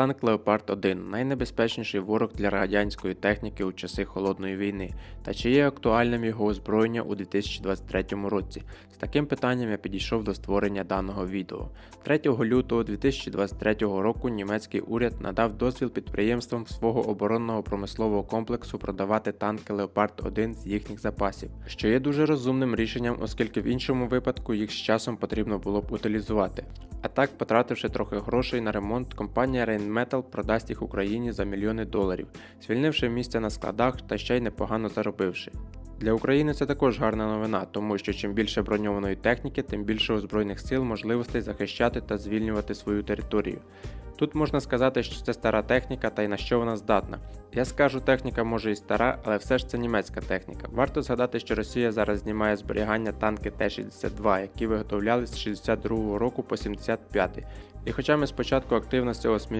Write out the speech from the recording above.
Танк Леопард 1 найнебезпечніший ворог для радянської техніки у часи холодної війни. Та чи є актуальним його озброєння у 2023 році? З таким питанням я підійшов до створення даного відео. 3 лютого 2023 року німецький уряд надав дозвіл підприємствам свого оборонного промислового комплексу продавати танки Леопард 1 з їхніх запасів, що є дуже розумним рішенням, оскільки в іншому випадку їх з часом потрібно було б утилізувати. А так, потративши трохи грошей на ремонт, компанія Rheinmetall продасть їх Україні за мільйони доларів, звільнивши місця на складах та ще й непогано заробивши. Для України це також гарна новина, тому що чим більше броньованої техніки, тим більше у Збройних сил можливостей захищати та звільнювати свою територію. Тут можна сказати, що це стара техніка та й на що вона здатна. Я скажу, техніка може і стара, але все ж це німецька техніка. Варто згадати, що Росія зараз знімає зберігання танки Т-62, які виготовлялись з 62 року по 75. І хоча ми спочатку активно з цього сміялися,